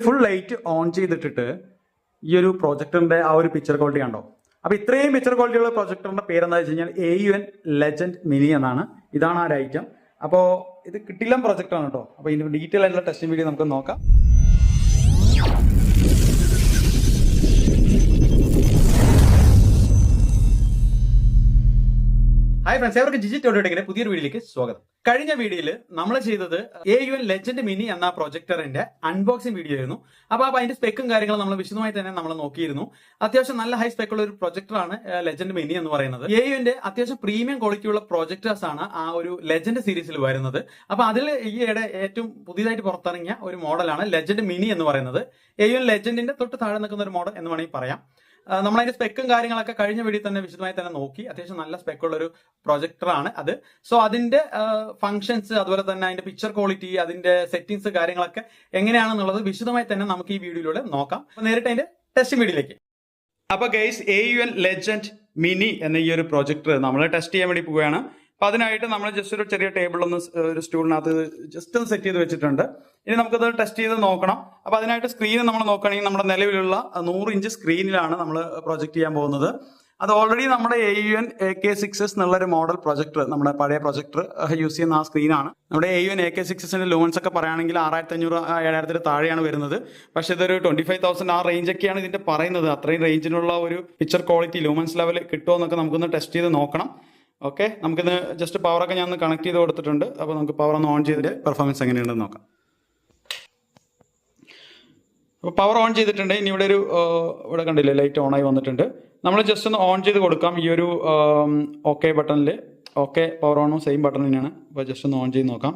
Full light on ചെയ്തിട്ടിട്ട് ഈ ഒരു പ്രൊജക്ടറിന്റെ ആ ഒരു പിക്ചർ ക്വാളിറ്റി കണ്ടോ? അപ്പൊ ഇത്രയും പിക്ചർ ക്വാളിറ്റി ഉള്ള പ്രൊജക്ടറിന്റെ പേര് എന്താ വെച്ച് കഴിഞ്ഞാൽ A U N legend mini എന്നാണ്. ഇതാണ് ആ ഒരു ഐറ്റം അപ്പോൾ ഇത് കിട്ടില്ല പ്രൊജക്ട് ആണ് കേട്ടോ അപ്പോൾ ഇതിന്റെ ഡീറ്റെയിൽ ആയിട്ടുള്ള ടെസ്റ്റിംഗ് വീഡിയോ നമുക്ക് നോക്കാം. ഹായ് ഫ്രണ്ട്സ് അവർക്ക് ജിജി ടോഡിയുടെ പുതിയൊരു വീഡിയോയിലേക്ക് സ്വാഗതം. കഴിഞ്ഞ വീഡിയോയിൽ നമ്മൾ ചെയ്തത് A U N legend mini എന്ന പ്രൊജക്ടറിന്റെ അൺബോക്സിംഗ് വീഡിയോ ആയിരുന്നു. അപ്പോൾ അപ്പോൾ അതിന്റെ സ്പെക്കും കാര്യങ്ങളും നമ്മൾ വിശദമായി തന്നെ നമ്മൾ നോക്കിയിരുന്നു. അത്യാവശ്യം നല്ല ഹൈ സ്പെക്കുള്ള ഒരു പ്രൊജക്ടറാണ് ലെജൻഡ് മിനി എന്ന് പറയുന്നത്. എ യുവിന്റെ അത്യാവശ്യം പ്രീമിയം ക്വാളിറ്റിയുള്ള പ്രൊജക്ടേഴ്സ് ആണ് ആ ഒരു ലെജൻഡ് സീരീസിൽ വരുന്നത്. അപ്പോൾ അതിൽ ഈയിടെ ഏറ്റവും പുതിയതായിട്ട് പുറത്തിറങ്ങിയ ഒരു മോഡലാണ് ലെജൻഡ് മിനി എന്ന് പറയുന്നത്. എ യു എൻ ലെജൻഡിന്റെ തൊട്ട് താഴെ നിൽക്കുന്ന ഒരു മോഡൽ എന്ന് വേണമെങ്കിൽ പറയാം. ആ, നമ്മളതിന്റെ സ്പെക്കും കാര്യങ്ങളൊക്കെ കഴിഞ്ഞ വീഡിയോ തന്നെ വിശദമായി തന്നെ നോക്കി. അത്യാവശ്യം നല്ല സ്പെക്കുള്ള ഒരു പ്രൊജക്ടറാണ് അത്. സോ അതിന്റെ ഫങ്ഷൻസ് അതുപോലെ തന്നെ അതിന്റെ പിക്ചർ ക്വാളിറ്റി അതിന്റെ സെറ്റിംഗ്സ് കാര്യങ്ങളൊക്കെ എങ്ങനെയാണെന്നുള്ളത് വിശദമായി തന്നെ നമുക്ക് ഈ വീഡിയോയിലൂടെ നോക്കാം. നേരിട്ട് അതിന്റെ ടെസ്റ്റ് വീഡിയോയിലേക്ക് അപ്പൊ guys A U N legend mini എന്ന ഈ ഒരു പ്രൊജക്ടർ നമ്മൾ ടെസ്റ്റ് ചെയ്യാൻ വേണ്ടി പോവുകയാണ്. അപ്പൊ അതിനായിട്ട് നമ്മൾ ജസ്റ്റ് ഒരു ചെറിയ ടേബിൾ ഒന്ന് ഒരു സ്റ്റൂളിനകത്ത് ജസ്റ്റ് ഒന്ന് സെറ്റ് ചെയ്ത് വെച്ചിട്ടുണ്ട്. ഇനി നമുക്കത് ടെസ്റ്റ് ചെയ്ത് നോക്കണം. അപ്പൊ അതിനായിട്ട് സ്ക്രീൻ നമ്മൾ നോക്കുകയാണെങ്കിൽ നമ്മുടെ നിലവിലുള്ള നൂറ് ഇഞ്ച് സ്ക്രീനിലാണ് നമ്മൾ പ്രൊജക്ട് ചെയ്യാൻ പോകുന്നത്. അത് ഓൾറെഡി നമ്മുടെ A U N A K six S എന്നുള്ള ഒരു മോഡൽ പ്രൊജക്ടർ നമ്മുടെ പഴയ പ്രൊജക്ടർ യൂസ് ചെയ്യുന്ന ആ സ്ക്രീനാണ് നമ്മുടെ A U N A K six എസിന്റെ ലോൺസ് ഒക്കെ പറയുകയാണെങ്കിൽ ആറായിരത്തി അഞ്ഞൂറ് ഏഴായിരത്തിന് താഴെയാണ് വരുന്നത്. പക്ഷേ ഇതൊരു ട്വന്റി ഫൈവ് തൗസൻഡ് ആ റേഞ്ച് ഒക്കെയാണ് ഇതിന്റെ പറയുന്നത്. അത്രയും റേഞ്ചിനുള്ള ഒരു പിക്ചർ ക്വാളിറ്റി ലൂമൻസ് ലെവൽ കിട്ടുമോ എന്നൊക്കെ നമുക്കൊന്ന് ടെസ്റ്റ് ചെയ്ത് നോക്കണം. ഓക്കെ നമുക്കിന്ന് ജസ്റ്റ് പവറൊക്കെ ഞാൻ കണക്ട് ചെയ്ത് കൊടുത്തിട്ടുണ്ട്. അപ്പോൾ നമുക്ക് പവർ ഒന്ന് ഓൺ ചെയ്തിട്ട് പെർഫോമൻസ് എങ്ങനെയുണ്ടെന്ന് നോക്കാം. അപ്പോൾ പവർ ഓൺ ചെയ്തിട്ടുണ്ട്. ഇനി ഇവിടെ ഒരു ഇവിടെ കണ്ടില്ലേ ലൈറ്റ് ഓൺ ആയി വന്നിട്ടുണ്ട്. നമ്മൾ ജസ്റ്റ് ഒന്ന് ഓൺ ചെയ്ത് കൊടുക്കാം. ഈ ഒരു ഓക്കെ ബട്ടണിൽ ഓക്കെ പവർ ഓണും സെയിം ബട്ടൺ തന്നെയാണ്. അപ്പോൾ ജസ്റ്റ് ഒന്ന് ഓൺ ചെയ്ത് നോക്കാം.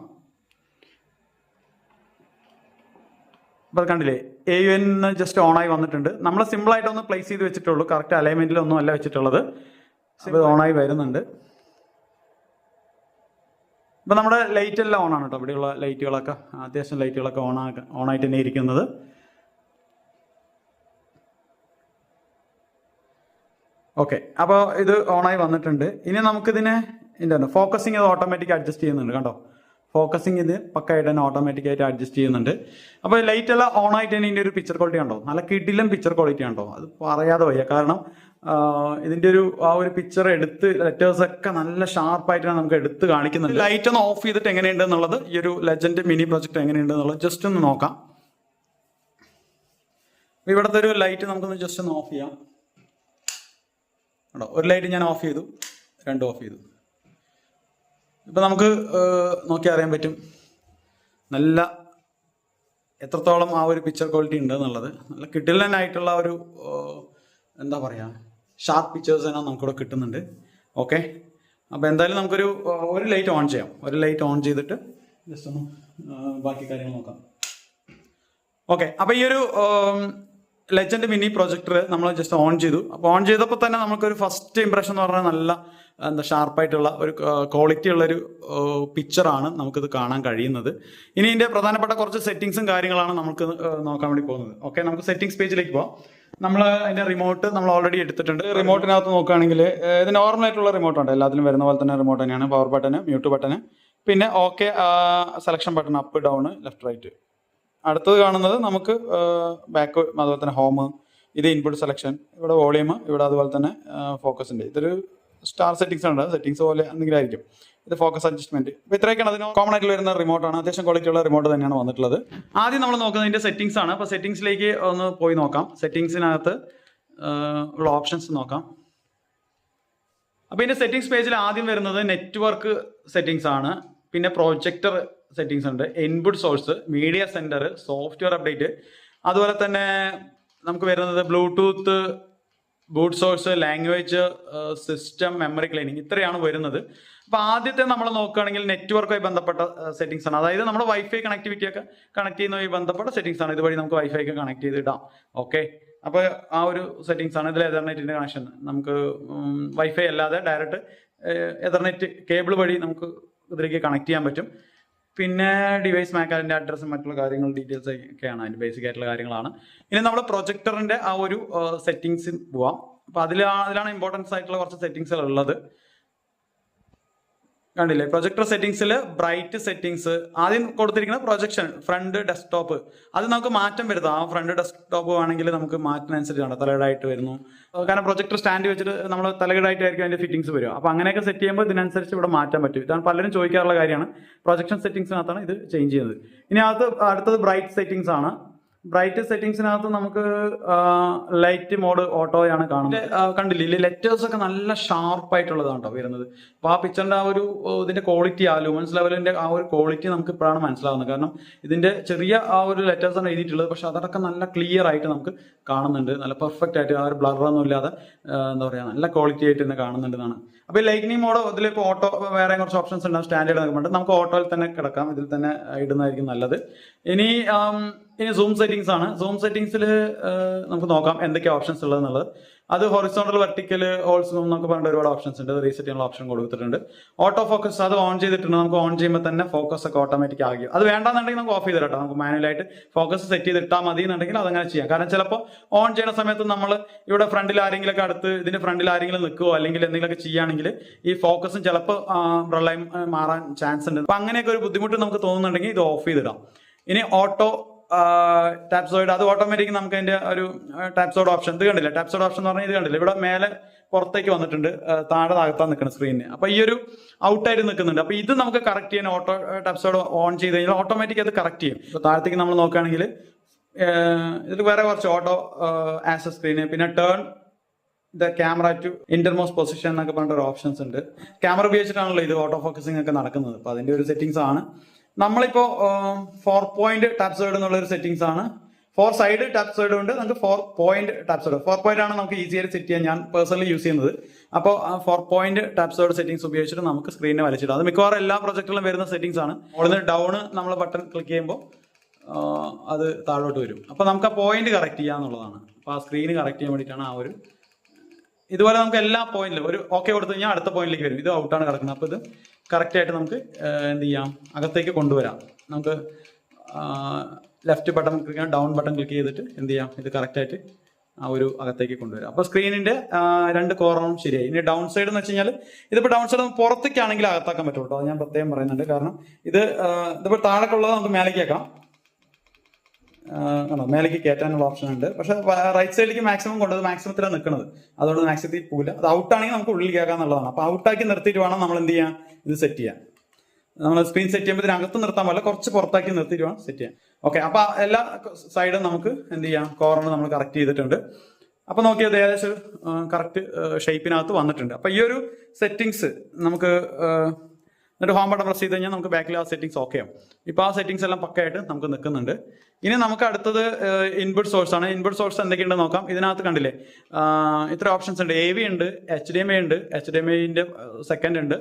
അപ്പോൾ കണ്ടില്ലേ A U N just on ആയി വന്നിട്ടുണ്ട്. നമ്മൾ സിമ്പിളായിട്ടൊന്ന് പ്ലേസ് ചെയ്ത് വെച്ചിട്ടുള്ളൂ. കറക്റ്റ് അലൈൻമെന്റിലൊന്നും അല്ല വെച്ചിട്ടുള്ളത്. അപ്പോൾ ഓൺ ആയി വരുന്നുണ്ട്. ഇപ്പൊ നമ്മുടെ ലൈറ്റ് എല്ലാം ഓണാണ് കേട്ടോ ഇവിടെയുള്ള ലൈറ്റുകളൊക്കെ അത്യാവശ്യം ലൈറ്റുകളൊക്കെ ഓൺ ആയിട്ട് തന്നെ ഇരിക്കുന്നത്. ഓക്കെ അപ്പോൾ ഇത് ഓണായി വന്നിട്ടുണ്ട്. ഇനി നമുക്കിതിനെ എന്താണ് ഫോക്കസിങ് ഇത് ഓട്ടോമാറ്റിക് അഡ്ജസ്റ്റ് ചെയ്യുന്നുണ്ട് കണ്ടോ? ഫോക്കസിങ് ഇത് പക്കായിട്ട് തന്നെ ഓട്ടോമാറ്റിക് ആയിട്ട് അഡ്ജസ്റ്റ് ചെയ്യുന്നുണ്ട്. അപ്പോൾ ലൈറ്റ് എല്ലാം ഓൺ ആയിട്ട് തന്നെ ഇതിന്റെ ഒരു പിക്ചർ ക്വാളിറ്റി ഉണ്ടോ നല്ല കിടിലം പിക്ചർ ക്വാളിറ്റി ഉണ്ടോ അത് പറയാതെ വയ്യ. കാരണം ഇതിന്റെ ഒരു ആ ഒരു പിക്ചർ എടുത്ത് ലെറ്റേഴ്സ് ഒക്കെ നല്ല ഷാർപ്പായിട്ടാണ് നമുക്ക് എടുത്ത് കാണിക്കുന്നുണ്ട്. ലൈറ്റ് ഒന്ന് ഓഫ് ചെയ്തിട്ട് എങ്ങനെയുണ്ട് എന്നുള്ളത് ഈ ഒരു ലെജൻഡ് മിനി പ്രൊജക്ട് എങ്ങനെയുണ്ട് എന്നുള്ളത് ജസ്റ്റ് ഒന്ന് നോക്കാം. ഇവിടുത്തെ ഒരു ലൈറ്റ് നമുക്കൊന്ന് ജസ്റ്റ് ഒന്ന് ഓഫ് ചെയ്യാം. ഒരു ലൈറ്റ് ഞാൻ ഓഫ് ചെയ്തു രണ്ട് ഓഫ് ചെയ്തു. ഇപ്പം നമുക്ക് നോക്കി അറിയാൻ പറ്റും. നല്ല എത്രത്തോളം ആ ഒരു പിക്ചർ ക്വാളിറ്റി ഉണ്ട് എന്നുള്ളത്. നല്ല കിട്ടില്ലനായിട്ടുള്ള ഒരു എന്താ പറയുക ഷാർപ്പ് പിക്ചേഴ്സ് തന്നെ നമുക്കിവിടെ കിട്ടുന്നുണ്ട്. ഓക്കെ? അപ്പോൾ എന്തായാലും നമുക്കൊരു ഒരു ലൈറ്റ് ഓൺ ചെയ്യാം. ഒരു ലൈറ്റ് ഓൺ ചെയ്തിട്ട് ജസ്റ്റ് ഒന്ന് ബാക്കി കാര്യങ്ങൾ നോക്കാം. ഓക്കെ. അപ്പോൾ ഈ ഒരു ലെജൻഡ് മിനി പ്രൊജക്ടർ നമ്മൾ ജസ്റ്റ് ഓൺ ചെയ്തു. അപ്പോൾ ഓൺ ചെയ്തപ്പോൾ തന്നെ നമുക്കൊരു ഫസ്റ്റ് ഇംപ്രഷൻ എന്ന് പറഞ്ഞാൽ നല്ല എന്താ ഷാർപ്പായിട്ടുള്ള ഒരു ക്വാളിറ്റി ഉള്ളൊരു പിക്ചറാണ് നമുക്കിത് കാണാൻ കഴിയുന്നത്. ഇനി ഇതിന്റെ പ്രധാനപ്പെട്ട കുറച്ച് സെറ്റിങ്സും കാര്യങ്ങളാണ് നമുക്ക് നോക്കാൻ വേണ്ടി പോകുന്നത്. ഓക്കെ നമുക്ക് സെറ്റിംഗ്സ് പേജിലേക്ക് പോകാം നമ്മൾ അതിന്റെ റിമോട്ട് നമ്മൾ ഓൾറെഡി എടുത്തിട്ടുണ്ട്. റിമോട്ടിനകത്ത് നോക്കുകയാണെങ്കിൽ ഇത് നോർമൽ ആയിട്ടുള്ള റിമോട്ട് എല്ലാത്തിലും വരുന്ന പോലെ തന്നെ റിമോട്ട് തന്നെയാണ്. പവർ ബട്ടന് മ്യൂട്ട് ബട്ടന് പിന്നെ okay selection button up down left right അടുത്തത് കാണുന്നത് നമുക്ക് ബാക്ക് അതുപോലെ തന്നെ ഹോം ഇത് ഇൻപുട്ട് സെലക്ഷൻ ഇവിടെ വോളിയം ഇവിടെ അതുപോലെ തന്നെ ഫോക്കസിന്റെ ഇതൊരു സ്റ്റാർ സെറ്റിംഗ്സ് ഉണ്ട് സെറ്റിംഗ്സ് പോലെ എന്തെങ്കിലും ആയിരിക്കും ഇത് ഫോക്കസ് അഡ്ജസ്റ്റ്മെന്റ് ഇപ്പൊ ഇത്രയൊക്കെയാണ്. അതിന് കോമൺ ആയിട്ട് വരുന്ന റിമോട്ടാണ് അത്യാവശ്യം ക്വാളിറ്റി ഉള്ള റിമോട്ട് തന്നെയാണ് വന്നിട്ടുള്ളത്. ആദ്യം നമ്മൾ നോക്കുന്നത് ഇതിന്റെ സെറ്റിംഗ്സ് ആണ്. അപ്പൊ സെറ്റിംഗ്സിലേക്ക് ഒന്ന് പോയി നോക്കാം. സെറ്റിംഗ്സിനകത്ത് ഉള്ള ഓപ്ഷൻസ് നോക്കാം. അപ്പൊ ഇതിന്റെ സെറ്റിംഗ്സ് പേജിൽ ആദ്യം വരുന്നത് നെറ്റ്വർക്ക് സെറ്റിംഗ്സ് ആണ്. പിന്നെ പ്രൊജക്ടർ സെറ്റിംഗ്സ് ഉണ്ട്. Input source media center software update അതുപോലെ തന്നെ നമുക്ക് വരുന്നത് bluetooth boot source language system memory cleaning ഇത്രയാണ് വരുന്നത്. അപ്പോൾ ആദ്യത്തെ നമ്മൾ നോക്കുകയാണെങ്കിൽ നെറ്റ്വർക്കുമായി ബന്ധപ്പെട്ട സെറ്റിംഗ്സ് ആണ്. അതായത് നമ്മുടെ വൈഫൈ കണക്ടിവിറ്റി ഒക്കെ കണക്ട് ചെയ്യുന്നതുമായി ബന്ധപ്പെട്ട സെറ്റിംഗ്സ് ആണ്. ഇതുവഴി നമുക്ക് വൈഫൈ ഒക്കെ കണക്ട് ചെയ്തിടാം. ഓക്കെ അപ്പോൾ ആ ഒരു സെറ്റിംഗ്സ് ആണ്. ഇതിൽ എതർനെറ്റിന്റെ കണക്ഷൻ നമുക്ക് വൈഫൈ അല്ലാതെ ഡയറക്റ്റ് എതർനെറ്റ് കേബിൾ വഴി നമുക്ക് ഇതിലേക്ക് കണക്ട് ചെയ്യാൻ പറ്റും. പിന്നെ ഡിവൈസ് മാക്കാലിന്റെ അഡ്രസ്സും മറ്റുള്ള കാര്യങ്ങൾ ഡീറ്റെയിൽസ് ഒക്കെയാണ്. അതിന്റെ ബേസിക് ആയിട്ടുള്ള കാര്യങ്ങളാണ്. ഇനി നമ്മൾ പ്രൊജക്ടറിന്റെ ആ ഒരു സെറ്റിങ്സിൽ പോവാം. അപ്പോൾ അതിലാണ് അതിലാണ് ഇമ്പോർട്ടൻസ് ആയിട്ടുള്ള കുറച്ച് സെറ്റിങ്സുകൾ ഉള്ളത്. കണ്ടില്ലേ? പ്രൊജക്ടർ സെറ്റിംഗ്സിൽ ബ്രൈറ്റ് സെറ്റിംഗ്സ് ആദ്യം കൊടുത്തിരിക്കുന്ന പ്രൊജക്ഷൻ ഫ്രണ്ട് ഡെസ്ക്ടോപ്പ് അത് നമുക്ക് മാറ്റം വരുത്താം. ആ ഫ്രണ്ട് ഡെസ്ക്ടോപ്പ് ആണെങ്കിൽ നമുക്ക് മാറ്റുന്നതനുസരിച്ചാണ് തലകടായിട്ട് വരുന്നു. കാരണം പ്രൊജക്ടർ സ്റ്റാൻഡ് വെച്ചിട്ട് നമ്മൾ തലകടായിട്ടായിരിക്കും അതിന്റെ ഫിറ്റിംഗ്സ് വരും അപ്പോൾ അങ്ങനെയൊക്കെ സെറ്റ് ചെയ്യുമ്പോൾ ഇതിനനുസരിച്ച് ഇവിടെ മാറ്റാൻ പറ്റും. ഇതാണ് പലരും ചോദിക്കാറുള്ള കാര്യമാണ്. പ്രൊജക്ഷൻ സെറ്റിംഗ്സിനകത്താണ് ഇത് ചേഞ്ച് ചെയ്യുന്നത്. ഇനി അത് അടുത്തത് ബ്രൈറ്റ് സെറ്റിംഗ്സ് ആണ്. ബ്രൈറ്റ് സെറ്റിംഗ്സിനകത്ത് നമുക്ക് ലൈറ്റ് മോഡ് ഓട്ടോയാണ് കാണുന്നത്. കണ്ടില്ല ലെറ്റേഴ്സ് ഒക്കെ നല്ല ഷാർപ്പ് ആയിട്ടുള്ളതാണ് കേട്ടോ വരുന്നത്. അപ്പോൾ ആ പിക്ചറിന്റെ ആ ഒരു ഇതിന്റെ ക്വാളിറ്റി ആ ലൂമൻസ് ലെവലിന്റെ ആ ഒരു ക്വാളിറ്റി നമുക്ക് ഇപ്പോഴാണ് മനസ്സിലാവുന്നത്. കാരണം ഇതിന്റെ ചെറിയ ആ ഒരു ലെറ്റേഴ്സ് ആണ് എഴുതിയിട്ടുള്ളത്. പക്ഷെ അതൊക്കെ നല്ല ക്ലിയർ ആയിട്ട് നമുക്ക് കാണുന്നുണ്ട്. നല്ല പെർഫെക്റ്റ് ആയിട്ട് ആ ഒരു ബ്ലറൊന്നും ഇല്ലാതെ എന്താ പറയാ നല്ല ക്വാളിറ്റി ആയിട്ട് തന്നെ കാണുന്നുണ്ടെന്നാണ് അപ്പോൾ ഈ ലൈറ്റ്നിങ് മോഡോ ഇതിൽ ഓട്ടോ വേറെ കുറച്ച് ഓപ്ഷൻസ് ഉണ്ടാവും സ്റ്റാൻഡേർഡ് നോക്കുമ്പോൾ നമുക്ക് ഓട്ടോയിൽ തന്നെ കിടക്കാം. ഇതിൽ തന്നെ ഇടുന്നതായിരിക്കും നല്ലത്. ഇനി ഇനി സൂം സെറ്റിംഗ്സ് ആണ്. സൂം സെറ്റിംഗ്സിൽ നമുക്ക് നോക്കാം എന്തൊക്കെ ഓപ്ഷൻസ് ഉള്ളതെന്നുള്ളത്. അത് ഹൊറിസോണ്ടൽ വെർട്ടിക്കൽ ഓൾ നമുക്ക് പറഞ്ഞിട്ട് ഒരുപാട് ഓപ്ഷൻസ് ഉണ്ട്. റീസെറ്റ് ചെയ്യാനുള്ള ഓപ്ഷൻ കൊടുത്തിട്ടുണ്ട്. ഓട്ടോ ഫോക്കസ് അത് ഓൺ ചെയ്തിട്ടുണ്ട്. നമുക്ക് ഓൺ ചെയ്യുമ്പോൾ തന്നെ ഫോക്കസ് ഒക്കെ ഓട്ടോമാറ്റിക് ആകും. അത് വേണ്ടാന്നുണ്ടെങ്കിൽ നമുക്ക് ഓഫ് ചെയ്ത് കേട്ടോ നമുക്ക് മാനുവലായിട്ട് ഫോക്കസ് സെറ്റ് ചെയ്ത് ഇട്ടാൽ മതി എന്നുണ്ടെങ്കിൽ അതങ്ങനെ ചെയ്യാം. കാരണം ചിലപ്പോൾ ഓൺ ചെയ്യുന്ന സമയത്ത് നമ്മൾ ഇവിടെ ഫ്രണ്ടിൽ ആരെങ്കിലൊക്കെ അടുത്ത് ഇതിന്റെ ഫ്രണ്ടിൽ ആരെങ്കിലും നിൽക്കുവോ അല്ലെങ്കിൽ എന്തെങ്കിലുമൊക്കെ ചെയ്യുകയാണെങ്കിൽ ഈ ഫോക്കസും ചിലപ്പോൾ പ്രളയം മാറാൻ ചാൻസ് ഉണ്ട്. അപ്പൊ അങ്ങനെയൊക്കെ ഒരു ബുദ്ധിമുട്ട് നമുക്ക് തോന്നുന്നുണ്ടെങ്കിൽ ഇത് ഓഫ് ചെയ്തിടാം. ഇനി ഓട്ടോ ടാപ്സോയിഡ് അത് ഓട്ടോമാറ്റിക് നമുക്ക് അതിന്റെ ഒരു ടാപ്സോഡ് ഓപ്ഷൻ ഇത് കണ്ടില്ല? ടാപ്സോഡ് ഓപ്ഷൻ എന്ന് പറഞ്ഞാൽ ഇത് കണ്ടില്ല? ഇവിടെ മേലെ പുറത്തേക്ക് വന്നിട്ടുണ്ട്. താഴെ താഴ്ത്താൻ നിൽക്കുന്ന സ്ക്രീനിന് അപ്പൊ ഈ ഒരു ഔട്ടായിട്ട് നിൽക്കുന്നുണ്ട് അപ്പൊ ഇത് നമുക്ക് കറക്റ്റ് ചെയ്യാൻ ഓട്ടോ ടാപ്സോഡ് ഓൺ ചെയ്ത് കഴിഞ്ഞാൽ ഓട്ടോമാറ്റിക് അത് കറക്റ്റ് ചെയ്യും. ഇപ്പൊ താഴത്തേക്ക് നമ്മൾ നോക്കുകയാണെങ്കിൽ ഇതിൽ വേറെ കുറച്ച് ഓട്ടോ ആസ് എ സ്ക്രീന് പിന്നെ turn the camera to intermost position എന്നൊക്കെ പറഞ്ഞിട്ട് ഒരു ഓപ്ഷൻസ് ഉണ്ട്. ക്യാമറ ഉപയോഗിച്ചിട്ടാണല്ലോ ഇത് ഓട്ടോ ഫോക്കസിംഗ് ഒക്കെ നടക്കുന്നത്. അപ്പൊ അതിന്റെ ഒരു സെറ്റിംഗ്സ് ആണ്. നമ്മളിപ്പോ ഫോർ പോയിന്റ് ടാപ്പ് സൈഡ് എന്നുള്ള ഒരു സെറ്റിംഗ്സ് ആണ്. ഫോർ സൈഡ് ടാപ്പ് സൈഡ് ഉണ്ട്. നമുക്ക് four point tap side four point ആണ് നമുക്ക് ഈസിയർ സെറ്റ് ചെയ്യാൻ ഞാൻ പേഴ്സണലി യൂസ് ചെയ്യുന്നത്. അപ്പോൾ four point tap side settings ഉപയോഗിച്ചിട്ട് നമുക്ക് സ്ക്രീനെ വലിച്ചിടാം. അത് മിക്കവാറും എല്ലാ പ്രൊജക്റ്റിലും വരുന്ന സെറ്റിംഗ്സ് ആണ്. മുകളിൽ ഡൗൺ നമ്മൾ ബട്ടൺ ക്ലിക്ക് ചെയ്യുമ്പോൾ അത് താഴോട്ട് വരും. അപ്പോൾ നമുക്ക് ആ പോയിന്റ് കറക്റ്റ് ചെയ്യാന്നുള്ളതാണ് അപ്പോൾ ആ സ്ക്രീന് കറക്റ്റ് ചെയ്യാൻ വേണ്ടിയിട്ടാണ് ആ ഒരു ഇതുപോലെ നമുക്ക് എല്ലാ പോയിന്റിലും ഒരു ഓക്കെ കൊടുത്തു കഴിഞ്ഞാൽ അടുത്ത പോയിന്റിലേക്ക് വരും. ഇത് ഔട്ടാണ് കിടക്കുന്നത്. അപ്പോൾ ഇത് കറക്റ്റ് ആയിട്ട് നമുക്ക് എന്ത് ചെയ്യാം? അകത്തേക്ക് കൊണ്ടുവരാം. നമുക്ക് ലെഫ്റ്റ് ബട്ടൺ ക്ലിക്ക് ചെയ്യാം ഡൗൺ ബട്ടൺ ക്ലിക്ക് ചെയ്തിട്ട് എന്ത് ചെയ്യാം? ഇത് കറക്റ്റ് ആയിട്ട് ആ ഒരു അകത്തേക്ക് കൊണ്ടുവരാം. അപ്പോൾ സ്ക്രീനിന്റെ രണ്ട് കോർണറും ശരിയായി. ഇനി ഡൗൺ സൈഡ് എന്ന് വെച്ച് കഴിഞ്ഞാൽ ഇതിപ്പോൾ ഡൗൺ സൈഡ് പുറത്തേക്കാണെങ്കിൽ അകത്താക്കാൻ പറ്റുള്ളൂ അത് ഞാൻ പ്രത്യേകം പറയുന്നുണ്ട്. കാരണം ഇത് ഇതിപ്പോൾ താഴേക്കുള്ളത് നമുക്ക് മേലേക്ക് ആണോ? മേലേക്ക് കയറ്റാനുള്ള ഓപ്ഷൻ ഉണ്ട്. പക്ഷെ റൈറ്റ് സൈഡിലേക്ക് മാക്സിമം കൊണ്ടത് മാക്സിമത്തിലാണ് നിൽക്കുന്നത് അതുകൊണ്ട് മാക്സിമത്തിൽ പോകില്ല അത് ഔട്ട് ആണെങ്കിൽ നമുക്ക് ഉള്ളിൽ കയറാം എന്നുള്ളതാണ്. അപ്പൊ ഔട്ടാക്കി നിർത്തിയിട്ട് വേണം നമ്മൾ എന്ത് ചെയ്യാം ഇത് സെറ്റ് ചെയ്യാം നമ്മൾ സ്ക്രീൻ സെറ്റ് ചെയ്യുമ്പോൾ ഇതിനകത്ത് നിർത്താൻ പാടില്ല. കുറച്ച് പുറത്താക്കി നിർത്തിയിട്ട് വേണം സെറ്റ് ചെയ്യാം ഓക്കെ അപ്പൊ എല്ലാ സൈഡും നമുക്ക് എന്ത് ചെയ്യാം? കോർണർ നമ്മൾ കറക്റ്റ് ചെയ്തിട്ടുണ്ട്. അപ്പൊ നോക്കിയത് ഏകദേശം കറക്റ്റ് ഷേപ്പിനകത്ത് വന്നിട്ടുണ്ട്. അപ്പൊ ഈ ഒരു സെറ്റിങ്സ് നമുക്ക് എന്നിട്ട് ഹോം ബട്ടൺ പ്രസ് ചെയ്ത് കഴിഞ്ഞാൽ നമുക്ക് ബാക്കിൽ ആ സെറ്റിംഗ്സ് ഓക്കെ ആവും. ഇപ്പോൾ ആ സെറ്റിംഗ്സ് എല്ലാം പക്കയായിട്ട് നമുക്ക് നിൽക്കുന്നുണ്ട് ഇനി നമുക്ക് അടുത്തത് ഇൻപുട്ട് സോഴ്സ് ആണ്. ഇൻപുട്ട് സോഴ്സ് എന്തൊക്കെയുണ്ടെന്ന് നോക്കാം. ഇതിനകത്ത് കണ്ടില്ലേ ഇത്ര ഓപ്ഷൻസ് ഉണ്ട്. എ വി ഉണ്ട് എച്ച് ഡി എം ഐ ഉണ്ട്. എച്ച് ഡി എം ഐന്റെ സെക്കൻഡ് ഉണ്ട്.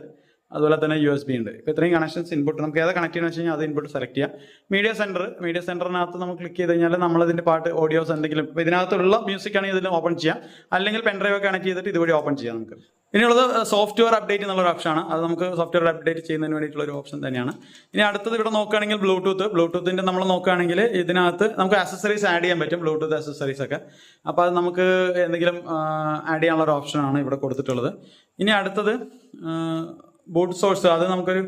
അതുപോലെ തന്നെ യു എസ് ബി ഉണ്ട്. ഇപ്പോൾ ഇത്രയും കണക്ഷൻസ് ഇൻപുട്ട് നമുക്ക് ഏതാ കണക്ട് ചെയ്യണമെന്ന് വെച്ച് കഴിഞ്ഞാൽ അത് ഇൻപുട്ട് സെലക്ട് ചെയ്യാം. മീഡിയ സെന്റർ മീഡിയ സെന്ററിനകത്ത് നമ്മൾ ക്ലിക്ക് ചെയ്ത് കഴിഞ്ഞാൽ നമ്മളതിന്റെ പാട്ട് ഓഡിയോസ് എന്തെങ്കിലും ഇപ്പോൾ ഇതിനകത്തുള്ള മ്യൂസിക് ആണെങ്കിൽ ഇതിൽ ഓപ്പൺ ചെയ്യാം. അല്ലെങ്കിൽ പെൻഡ്രൈവ് കണക്ട് ചെയ്തിട്ട് ഇതുവഴി ഓപ്പൺ ചെയ്യാം നമുക്ക്. ഇനിയുള്ളത് സോഫ്റ്റ്വെയർ അപ്ഡേറ്റ് എന്നുള്ള ഒരു ഓപ്ഷനാണ് അത് നമുക്ക് സോഫ്റ്റ്വെയർ അപ്ഡേറ്റ് ചെയ്യുന്നതിന് വേണ്ടിയിട്ടുള്ള ഒരു ഓപ്ഷൻ തന്നെയാണ്. ഇനി അടുത്തത് ഇവിടെ നോക്കുകയാണെങ്കിൽ ബ്ലൂടൂത്ത് ബ്ലൂടൂത്തിന്റെ നമ്മൾ നോക്കുകയാണെങ്കിൽ ഇതിനകത്ത് നമുക്ക് അസസറീസ് ആഡ് ചെയ്യാൻ പറ്റും ബ്ലൂടൂത്ത് അസസറീസ് ഒക്കെ. അപ്പോൾ അത് നമുക്ക് എന്തെങ്കിലും ആഡ് ചെയ്യാനുള്ള ഒരു ഓപ്ഷനാണ് ഇവിടെ കൊടുത്തിട്ടുള്ളത്. ഇനി അടുത്തത് ബൂട്ട് സോഴ്സ് അത് നമുക്കൊരു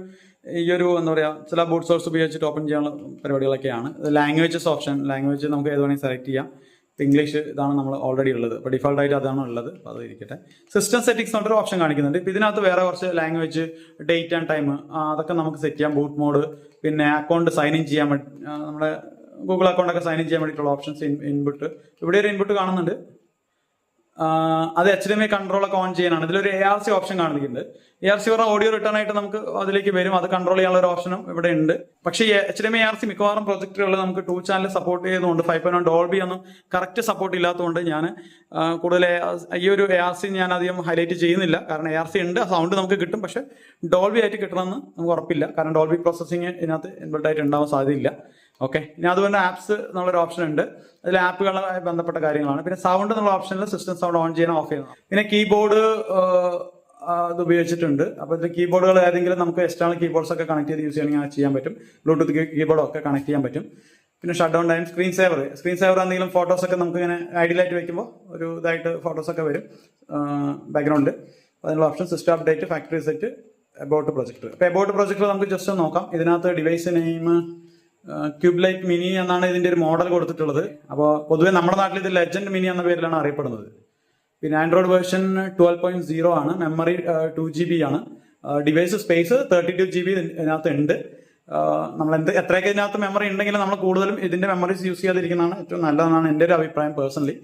ഈ ഒരു എന്താ പറയുക ചില ബൂട്ട് സോഴ്സ് ഉപയോഗിച്ചിട്ട് ഓപ്പൺ ചെയ്യാനുള്ള പരിപാടികളൊക്കെയാണ്. ലാംഗ്വേജസ് ഓപ്ഷൻ ലാംഗ്വേജ് നമുക്ക് ഏത് വേണമെങ്കിൽ സെലക്ട് ചെയ്യാം. ഇംഗ്ലീഷ് ഇതാണ് നമ്മൾ ഓൾറെഡി ഉള്ളത്. ഇപ്പോൾ ഡിഫോൾട്ട് ആയിട്ട് അതാണ് ഉള്ളത്. അപ്പോൾ അത് ഇരിക്കട്ടെ. സിസ്റ്റം സെറ്റിംഗ്സ് എന്നൊരു ഓപ്ഷൻ കാണിക്കുന്നുണ്ട്. ഇപ്പോൾ ഇതിനകത്ത് വേറെ കുറച്ച് ലാംഗ്വേജ് ഡേറ്റ് ആൻഡ് ടൈം അതൊക്കെ നമുക്ക് സെറ്റ് ചെയ്യാം. ബൂട്ട് മോഡ് പിന്നെ അക്കൗണ്ട് സൈൻ ഇൻ ചെയ്യാൻ നമ്മുടെ ഗൂഗിൾ അക്കൗണ്ടൊക്കെ സൈൻ ഇൻ ചെയ്യാൻ വേണ്ടിയിട്ടുള്ള ഓപ്ഷൻസ് ഇൻപുട്ട് ഇവിടെ ഒരു ഇൻപുട്ട് കാണുന്നുണ്ട്. അത് H D M I control ഒക്കെ ഓൺ ചെയ്യാനാണ്. ഇതിലൊരു എ ആർ സി ഓപ്ഷൻ കാണിക്കുന്നുണ്ട്. എ ആർ സി പറഞ്ഞ ഓഡിയോ റിട്ടേൺ ആയിട്ട് നമുക്ക് അതിലേക്ക് വരും. അത് കൺട്രോൾ ചെയ്യാനുള്ള ഒരു ഓപ്ഷനും ഇവിടെ ഉണ്ട്. പക്ഷേ H D M I R C മിക്കവാറും പ്രൊജക്ടുകളിൽ നമുക്ക് ടൂ ചാനൽ സപ്പോർട്ട് ചെയ്യുന്നതുകൊണ്ട് ഫൈവ് പോയിന്റ് ഡോൾബി ഒന്നും കറക്റ്റ് സപ്പോർട്ട് ഇല്ലാത്തതുകൊണ്ട് ഞാൻ കൂടുതൽ ഈ ഒരു എ ആർ സി ഞാൻ അധികം ഹൈലൈറ്റ് ചെയ്യുന്നില്ല. കാരണം എ ആർ സി ഉണ്ട് സൗണ്ട് നമുക്ക് കിട്ടും. പക്ഷേ ഡോൾബി ആയിട്ട് കിട്ടണമെന്ന് നമുക്ക് ഉറപ്പില്ല. കാരണം ഡോൾബി പ്രോസസ്സിങ് ഇതിനകത്ത് ഇൻവെർട്ടായിട്ട് ഉണ്ടാവാൻ സാധ്യതയില്ല. ഓക്കെ ഇനി അതുപോലെ ആപ്സ് എന്നുള്ളൊരു ഓപ്ഷൻ ഉണ്ട്. അതിൽ ആപ്പുകളുമായി ബന്ധപ്പെട്ട കാര്യങ്ങളാണ്. പിന്നെ സൗണ്ട് എന്നുള്ള ഓപ്ഷനിൽ സിസ്റ്റം സൗണ്ട് ഓൺ ചെയ്യാൻ ഓഫ് ചെയ്യണം പിന്നെ കീബോർഡ് അത് ഉപയോഗിച്ചിട്ടുണ്ട്. അപ്പോൾ ഇതിൽ കീബോർഡുകൾ ഏതെങ്കിലും നമുക്ക് എക്സ്റ്റേണൽ കീബോർഡ്സ് ഒക്കെ കണക്ട് ചെയ്ത് യൂസ് ചെയ്യണമെങ്കിൽ അങ്ങനെ ചെയ്യാൻ പറ്റും. ബ്ലൂടൂത്ത് കീബോർഡ് ഒക്കെ കണക്ട് ചെയ്യാൻ പറ്റും. പിന്നെ shut down time screen saver screen saver എന്തെങ്കിലും ഫോട്ടോസ് ഒക്കെ നമുക്ക് ഇങ്ങനെ ഐഡിയലായിട്ട് വെക്കുമ്പോൾ ഒരു ഇതായിട്ട് ഫോട്ടോസ് ഒക്കെ വരും. ബാക്ക്ഗ്രൗണ്ട് അതിനുള്ള option system update factory set about projector അപ്പോൾ എബൌട്ട് പ്രൊജക്ടർ നമുക്ക് ജസ്റ്റ് നോക്കാം. ഇതിനകത്ത് device name cube light mini എന്നാണ് ഇതിന്റെ ഒരു മോഡൽ കൊടുത്തിട്ടുള്ളത്. അപ്പോൾ പൊതുവെ നമ്മുടെ നാട്ടിൽ ഇത് ലെജൻഡ് മിനി എന്ന പേരിലാണ് അറിയപ്പെടുന്നത്. പിന്നെ android version twelve point zero ആണ് മെമ്മറി ടു ജി ബി ആണ്. Device space thirty two G B ഇതിനകത്ത് ഉണ്ട് നമ്മൾ എന്ത് എത്രയൊക്കെ ഇതിനകത്ത് മെമ്മറി ഉണ്ടെങ്കിലും നമ്മൾ കൂടുതലും ഇതിന്റെ മെമ്മറീസ് യൂസ് ചെയ്യാതിരിക്കുന്നതാണ് ഏറ്റവും നല്ലതെന്നാണ് എന്റെ ഒരു അഭിപ്രായം personally.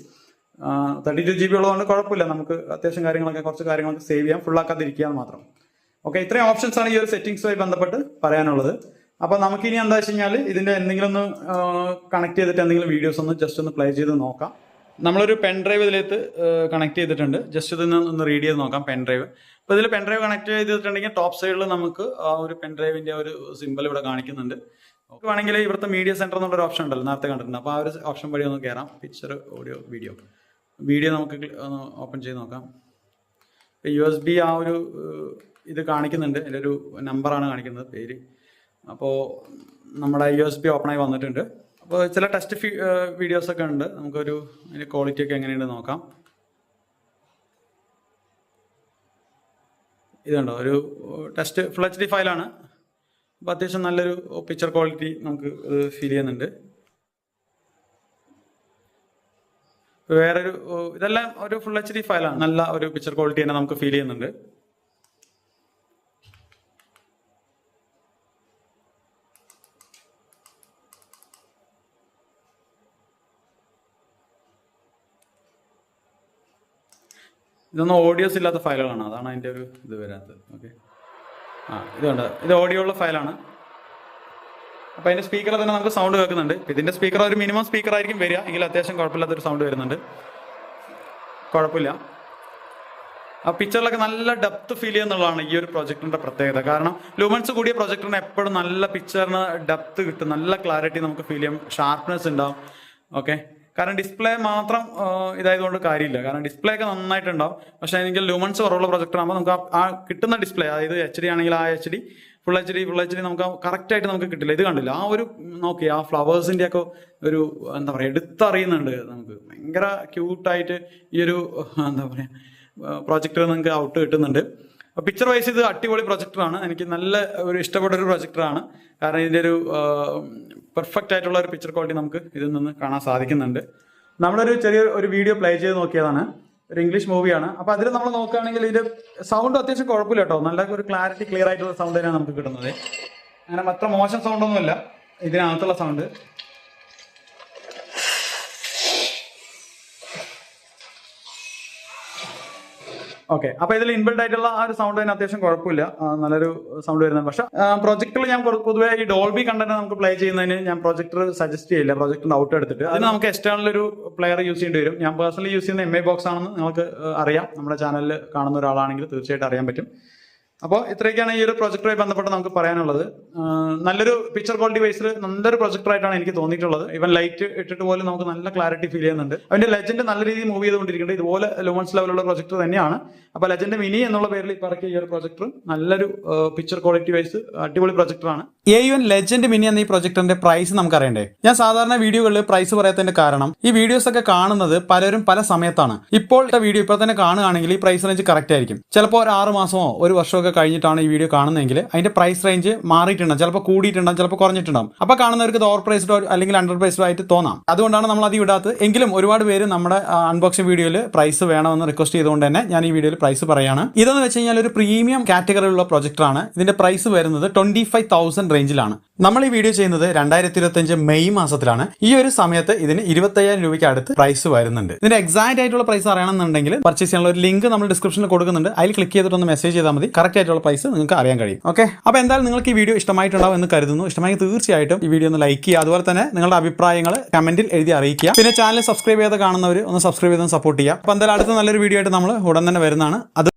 Thirty two G B ഉള്ളതുകൊണ്ട് കുഴപ്പമില്ല. നമുക്ക് അത്യാവശ്യം കാര്യങ്ങളൊക്കെ കുറച്ച് കാര്യങ്ങളൊക്കെ സേവ് ചെയ്യാം എന്ന് മാത്രം. ഓക്കെ ഇത്രയും ഓപ്ഷൻസ് ആണ് ഈ ഒരു സെറ്റിംഗ്സുമായി ബന്ധപ്പെട്ട് പറയാനുള്ളത്. അപ്പോൾ നമുക്കിനി എന്താ വെച്ച് കഴിഞ്ഞാൽ ഇതിന്റെ എന്തെങ്കിലും ഒന്ന് കണക്ട് ചെയ്തിട്ട് എന്തെങ്കിലും വീഡിയോസ് ഒന്ന് ജസ്റ്റ് ഒന്ന് പ്ലേ ചെയ്ത് നോക്കാം. നമ്മളൊരു പെൻ ഡ്രൈവ് ഇതിലേക്ക് കണക്ട് ചെയ്തിട്ടുണ്ട്. ജസ്റ്റ് ഇതൊന്ന് ഒന്ന് റീഡ് ചെയ്ത് നോക്കാം പെൻ ഡ്രൈവ് അപ്പോൾ ഇതിൽ പെൻ ഡ്രൈവ് കണക്ട് ചെയ്തിട്ടുണ്ടെങ്കിൽ ടോപ്പ് സൈഡിൽ നമുക്ക് ആ ഒരു പെൻ ഡ്രൈവിന്റെ ഒരു സിമ്പിൾ ഇവിടെ കാണിക്കുന്നുണ്ട്. നമുക്ക് വേണമെങ്കിൽ ഇവിടുത്തെ മീഡിയ എന്നുള്ള ഒരു ഓപ്ഷൻ ഉണ്ടല്ലോ നേരത്തെ കണ്ടിട്ടുണ്ട്. അപ്പോൾ ആ ഒരു ഓപ്ഷൻ വഴി ഒന്ന് കയറാം പിക്ചർ ഓഡിയോ വീഡിയോ വീഡിയോ നമുക്ക് ഒന്ന് ഓപ്പൺ ചെയ്ത് നോക്കാം. യു എസ് ബി ആ ഒരു ഇത് കാണിക്കുന്നുണ്ട്. എന്റെ ഒരു നമ്പറാണ് കാണിക്കുന്നത് പേര്. അപ്പോൾ നമ്മുടെ യു എസ് പി ഓപ്പണായി വന്നിട്ടുണ്ട്. അപ്പോൾ ചില ടെസ്റ്റ് വീഡിയോസ് ഒക്കെ ഉണ്ട്. നമുക്കൊരു അതിന്റെ ക്വാളിറ്റി ഒക്കെ എങ്ങനെയുണ്ട് നോക്കാം. ഇതുണ്ടോ ഒരു ടെസ്റ്റ് ഫുൾ എച്ച് ഡി ഫയലാണ് അപ്പോൾ അത്യാവശ്യം നല്ലൊരു പിക്ചർ ക്വാളിറ്റി നമുക്ക് ഫീൽ ചെയ്യുന്നുണ്ട്. വേറൊരു ഇതെല്ലാം ഒരു ഫുൾ എച്ച് ഡി ഫയലാണ് നല്ല ഒരു പിക്ചർ ക്വാളിറ്റി തന്നെ നമുക്ക് ഫീൽ ചെയ്യുന്നുണ്ട്. ഇതൊന്നും ഓഡിയോസ് ഇല്ലാത്ത ഫയലുകളാണ്. അതാണ് അതിന്റെ ഒരു ഇത് വരാത്തത്. ഓക്കെ ആ ഇതുണ്ട് ഇത് ഓഡിയോ ഉള്ള ഫയലാണ്. അപ്പോൾ അതിന്റെ സ്പീക്കർ തന്നെ നമുക്ക് സൗണ്ട് കേൾക്കുന്നുണ്ട്. ഇതിന്റെ സ്പീക്കർ ഒരു മിനിമം സ്പീക്കർ ആയിരിക്കും വരിക. എങ്കിൽ അത്യാവശ്യം കുഴപ്പമില്ലാത്തൊരു സൗണ്ട് വരുന്നുണ്ട്. കുഴപ്പമില്ല. ആ പിക്ചറിലൊക്കെ നല്ല ഡെപ്ത് ഫീൽ ചെയ്യുന്നുള്ളതാണ് ഈ ഒരു പ്രൊജക്ടിന്റെ പ്രത്യേകത. കാരണം ലൂമൻസ് കൂടിയ പ്രൊജക്ടറിന് എപ്പോഴും നല്ല പിക്ചറിന് ഡെപ്ത് കിട്ടും. നല്ല ക്ലാരിറ്റി നമുക്ക് ഫീൽ ചെയ്യും. ഷാർപ്നെസ് ഉണ്ടാവും. ഓക്കെ കാരണം ഡിസ്പ്ലേ മാത്രം ഇതായതുകൊണ്ട് കാര്യമില്ല. കാരണം ഡിസ്പ്ലേ ഒക്കെ നന്നായിട്ടുണ്ടാവും. പക്ഷേ എനിക്ക് ലൂമൻസ് കുറവുള്ള പ്രൊജക്ടർ ആകുമ്പോൾ നമുക്ക് ആ- കിട്ടുന്ന ഡിസ്പ്ലേ അതായത് എച്ച് ഡി ആണെങ്കിൽ ആ H D full H D full H D നമുക്ക് കറക്റ്റ് ആയിട്ട് നമുക്ക് കിട്ടില്ല. ഇത് കണ്ടില്ല. ആ ഒരു നോക്കി ആ ഫ്ലവേഴ്സിന്റെ ഒക്കെ ഒരു എന്താ പറയുക എടുത്തറിയുന്നുണ്ട് നമുക്ക്. ഭയങ്കര ക്യൂട്ടായിട്ട് ഈ ഒരു എന്താ പറയുക പ്രോജക്റ്റ് നിങ്ങൾക്ക് ഔട്ട് കിട്ടുന്നുണ്ട്. പിക്ചർ വൈസ് ഇത് അടിപൊളി പ്രൊജക്ടറാണ് എനിക്ക് നല്ല ഒരു ഇഷ്ടപ്പെട്ട ഒരു പ്രൊജക്ടറാണ് കാരണം ഇതിന്റെ ഒരു പെർഫെക്റ്റ് ആയിട്ടുള്ള ഒരു പിക്ചർ ക്വാളിറ്റി നമുക്ക് ഇതിൽ നിന്ന് കാണാൻ സാധിക്കുന്നുണ്ട്. നമ്മളൊരു ചെറിയ ഒരു വീഡിയോ പ്ലേ ചെയ്ത് നോക്കിയതാണ്. ഒരു ഇംഗ്ലീഷ് മൂവിയാണ് അപ്പോൾ അതിൽ നമ്മൾ നോക്കുകയാണെങ്കിൽ ഇതിന്റെ സൗണ്ട് അത്യാവശ്യം കുഴപ്പമില്ല കേട്ടോ. നല്ല ഒരു ക്ലാരിറ്റി ക്ലിയർ ആയിട്ടുള്ള സൗണ്ട് തന്നെയാണ് നമുക്ക് കിട്ടുന്നത്. അങ്ങനെ അത്ര മോശം സൗണ്ട് ഒന്നുമില്ല. ഇതിനകത്തുള്ള സൗണ്ട് ഓക്കെ അപ്പൊ ഇതിൽ ഇൻബിൽഡ് ആയിട്ടുള്ള ആ ഒരു സൗണ്ട് തന്നെ അത്യാവശ്യം കുഴപ്പമില്ല. നല്ലൊരു സൗണ്ട് വരുന്നുണ്ട്. പക്ഷെ പ്രൊജക്ടറിൽ ഞാൻ പൊതുവേ ഈ ഡോൾബി കണ്ടന്റ് നമുക്ക് പ്ലേ ചെയ്യുന്നതിന് ഞാൻ പ്രൊജക്ടർ സജസ്റ്റ് ചെയ്യില്ല. പ്രൊജക്ടറിന്റെ ഔട്ട് എടുത്തിട്ട്. അതിന് നമുക്ക് എക്സ്റ്റേണൽ ഒരു പ്ലെയർ യൂസ് ചെയ്യേണ്ടി വരും. ഞാൻ പേഴ്സണലി യൂസ് ചെയ്യുന്ന എ ബോക്സ് ആണെന്ന് നിങ്ങൾക്ക് അറിയാം. നമ്മുടെ ചാനലിൽ കാണുന്ന ഒരാളാണെങ്കിൽ തീർച്ചയായിട്ടും അറിയാൻ പറ്റും. അപ്പോൾ ഇത്രയൊക്കെയാണ് ഈ ഒരു പ്രൊജക്ടറുമായി ബന്ധപ്പെട്ട് നമുക്ക് പറയാനുള്ളത്. നല്ലൊരു പിക്ചർ ക്വാളിറ്റി വൈസിൽ നല്ലൊരു പ്രൊജക്ടറായിട്ടാണ് എനിക്ക് തോന്നിയിട്ടുള്ളത്. ഇവൻ ലൈറ്റ് ഇട്ടിട്ട് പോലും നമുക്ക് നല്ല ക്ലാരിറ്റി ഫീൽ ചെയ്യുന്നുണ്ട്. അതിന്റെ ലെജൻഡ് നല്ല രീതിയിൽ മൂവ് ചെയ്തുകൊണ്ടിരിക്കുന്നുണ്ട്. ഇതുപോലെ ലൂമൻസ് ലെവലുള്ള പ്രൊജക്ടർ തന്നെയാണ്. അപ്പോൾ ലെജൻഡ് മിനി എന്നുള്ള പേരിൽ ഈ ഈ ഒരു പ്രൊജക്ടറും നല്ലൊരു പിക്ചർ ക്വാളിറ്റി വൈസ് അടിപൊളി പ്രൊജക്ടറാണ് A U N legend mini എന്ന ഈ പ്രൊജക്ടറിന്റെ പ്രൈസ് നമുക്ക് അറിയണ്ടേ? ഞാൻ സാധാരണ വീഡിയോകളിൽ പ്രൈസ് പറയാത്തതിന്റെ കാരണം ഈ വീഡിയോസ് ഒക്കെ കാണുന്നത് പലരും പല സമയത്താണ്. ഇപ്പോഴത്തെ വീഡിയോ ഇപ്പോൾ തന്നെ കാണുകയാണെങ്കിൽ ഈ പ്രൈസ് റേഞ്ച് കറക്റ്റ് ആയിരിക്കും. ചിലപ്പോൾ ഒരു ആറ് മാസമോ ഒരു വർഷമോ ഒക്കെ കഴിഞ്ഞിട്ടാണ് ഈ വീഡിയോ കാണുന്നതെങ്കിൽ അതിന്റെ പ്രൈസ് റേഞ്ച് മാറിയിട്ടുണ്ടാകും ചിലപ്പോൾ കൂടിയിട്ടുണ്ടാകും ചിലപ്പോൾ കുറഞ്ഞിട്ടുണ്ടാകും അപ്പോൾ കാണുന്നവർക്ക് ഓവർ പ്രൈസ്ഡോ അല്ലെങ്കിൽ അണ്ടർ പ്രൈസ്ഡോ ആയിട്ട് തോന്നാം. അതുകൊണ്ടാണ് നമ്മൾ അത് ഇടാത്തത്. എങ്കിലും ഒരുപാട് പേര് നമ്മുടെ അൺബോക്സിംഗ് വീഡിയോയിൽ പ്രൈസ് വേണമെന്ന് റിക്വസ്റ്റ് ചെയ്തുകൊണ്ട് തന്നെ ഞാൻ ഈ വീഡിയോയിൽ പ്രൈസ് പറയാണ്. ഇതെന്ന് വെച്ച് കഴിഞ്ഞാൽ ഒരു പ്രീമിയം കാറ്റഗറിയിലുള്ള പ്രൊജക്ടറാണ് ഇതിന്റെ പ്രൈസ് വരുന്നത് ട്വന്റി ഫൈവ് തൗസൻഡ് റേഞ്ചിലാണ് നമ്മൾ ഈ വീഡിയോ ചെയ്യുന്നത് രണ്ടായിരത്തി ഇരുപത്തി അഞ്ച് മെയ് മാസത്തിലാണ്. ഈ ഒരു സമയത്ത് ഇതിന് ഇരുപത്തയ്യായിരം രൂപയ്ക്ക് അടുത്ത് പ്രൈസ് വരുന്നുണ്ട്. ഇതിന്റെ എക്സാക്ട് ആയിട്ടുള്ള പ്രൈസ് അറിയണമെന്നുണ്ടെങ്കിൽ പർച്ചേസ് ചെയ്യാനുള്ള ഒരു ലിങ്ക് നമ്മൾ ഡിസ്ക്രിപ്ഷനിൽ കൊടുക്കുന്നുണ്ട്. അതിൽ ക്ലിക്ക് ചെയ്തിട്ടൊന്ന് മെസ്സേജ് ചെയ്താൽ മതി. കറക്റ്റ് ആയിട്ടുള്ള പ്രൈസ് നിങ്ങൾക്ക് അറിയാൻ കഴിയും. ഓക്കെ? അപ്പോൾ എന്തായാലും നിങ്ങൾക്ക് ഈ വീഡിയോ ഇഷ്ടമായിട്ടുണ്ടാവും എന്ന് കരുതുന്നു. ഇഷ്ടമായി തീർച്ചയായിട്ടും ഈ വീഡിയോ ഒന്ന് ലൈക്ക് ചെയ്യുക. അതുപോലെ തന്നെ നിങ്ങളുടെ അഭിപ്രായങ്ങൾ കമന്റിൽ എഴുതി അറിയിക്കുക. പിന്നെ ചാനൽ സബ്സ്ക്രൈബ് ചെയ്ത് കാണുന്നവർ ഒന്ന് സബ്സ്ക്രൈബ് ചെയ്ത് സപ്പോർട്ട് ചെയ്യുക. അപ്പോൾ എന്തായാലും അടുത്ത നല്ലൊരു വീഡിയോ ആയിട്ട് നമ്മൾ ഉടൻ തന്നെ വരുന്നതാണ്. അത്